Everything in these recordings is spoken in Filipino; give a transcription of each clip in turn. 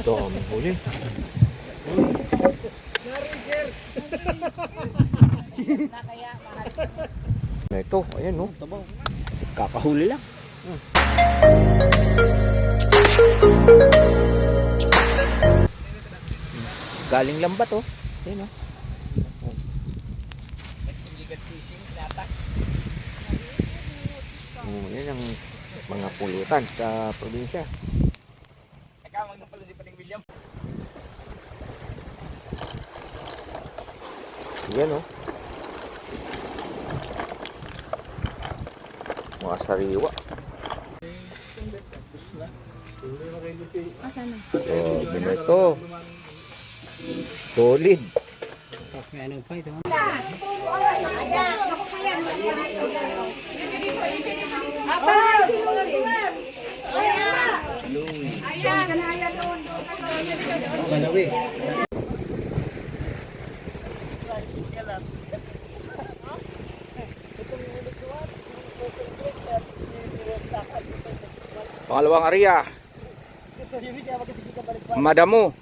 Dami huli. Na ito, ayan no. Kakahuli lang. Hmm. Galing lambat oh. Ayan oh. Oh, yan ang mga pulutan sa probinsya. Yan oh. Mga sariwa. Oh, ito. Solid. Pangalawang area. Madamo.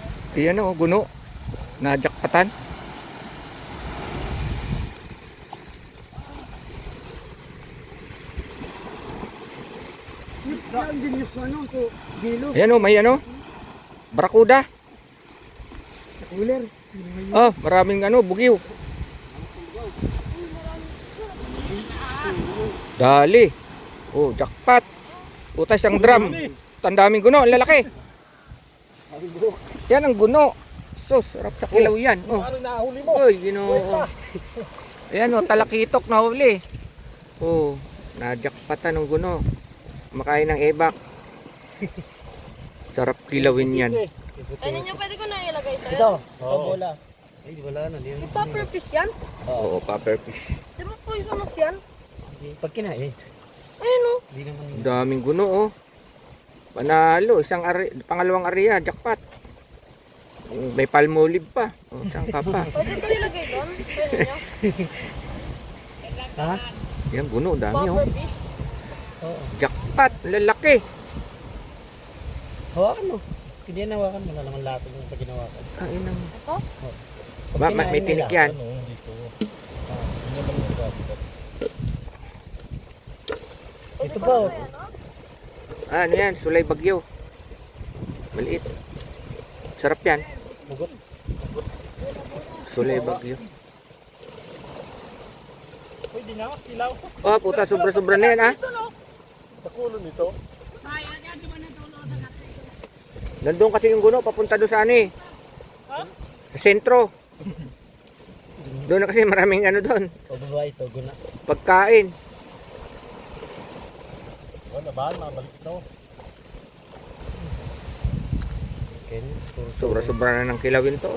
Iyan o, guno. Najakpatan. Ayan o, may ano. Barakuda. Oh, maraming ano, bugiw. Dali. Oh, jackpot. Putas ang drum. Tandaming guno, ang lalaki. Yan ang guno. Sus, sarap sa kilaw yan. Oh. Ano nahuli mo? Oy, ginoo. Ayan oh, talakitok na huli. Oh, najakpatan ng guno. Makain ng ebak. Sarap kilawin yan. Ano nyo, pwede ko na ilagay ito. Ito, ito bola. Ay, di wala na. Di, Yung puffer fish yan? Oo, puffer fish. Di ba poisonous yan? pag kinain, Ayun o. Ang daming guno oh. Panalo, isang ari, pangalawang area, jackpot. May palmolive pa. Oh, saan ka pa? Pwede ko ilagay doon. Pwede nyo. Ha? Yan, guno, dami oh. Oo. Jackpot, lalaki. Hawakan mo. Hindi yan hawakan mo. Wala naman lasa mo pag ginawakan. Kain ng... Ito? Pag Ma- ma- kinain may mo tinik yan. Ano, dito. Ah, yung dapat. Ito ba? Ah, ano yan? Sulay bagyo. Maliit. Sarap yan. Sulay bagyo. Pwede na, kilaw. Oh, puta, sobra-sobra na yan ah. Takulo nito. Nandun kasi yung guno, papunta doon sa ano eh. Sa sentro. Doon na kasi maraming ano doon. Pababa ito, guna. Pagkain. Wala ba? Mabalik ito. Ken, Sobra-sobra na ng kilawin to.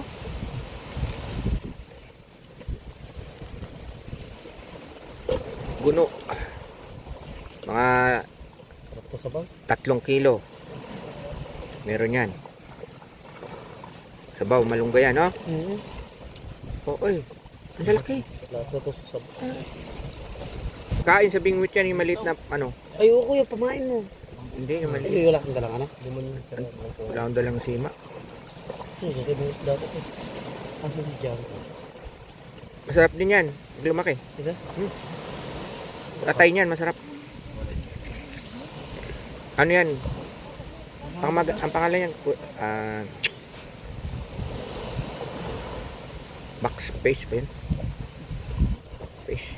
Guno. Mga Sarap to sabaw. tatlong kilo. Meron yan. Sabaw, malunggay yan, no? Mm-hmm. Oo, eh. Ang lalaki. Lasa to sa sabaw. Kain sa bingwit yan, yung maliit na, ano. Ay, oo kuya, pamain mo. Hindi, yung maliit. Ay, wala kang dalang ano? Mo yung sarap. Wala akong dalang sima. Hindi, hindi mo isda ko. eh. Kaso. Masarap din yan. Lumaki. Ito? Atay niyan, masarap. Ano yan? Pangmag ang pangalan yan, ku- ah, backspace ba yun? Fish.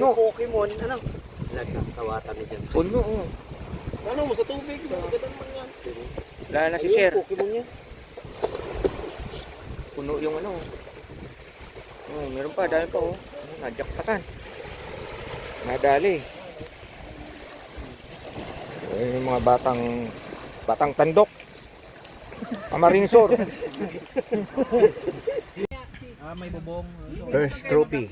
Oh, puno. Pokemon, ano? Nagkakawatan ni dyan. Puno, oh. Ano mo sa tubig? Maganda naman yan. Wala na si Sir. Pokemon niya. Puno yung ano. Oh, meron pa, dami pa oh. Najakpatan. Nadali. Ayun yung mga batang batang tandok. Amarinsor. Ah, may bubong. First trophy.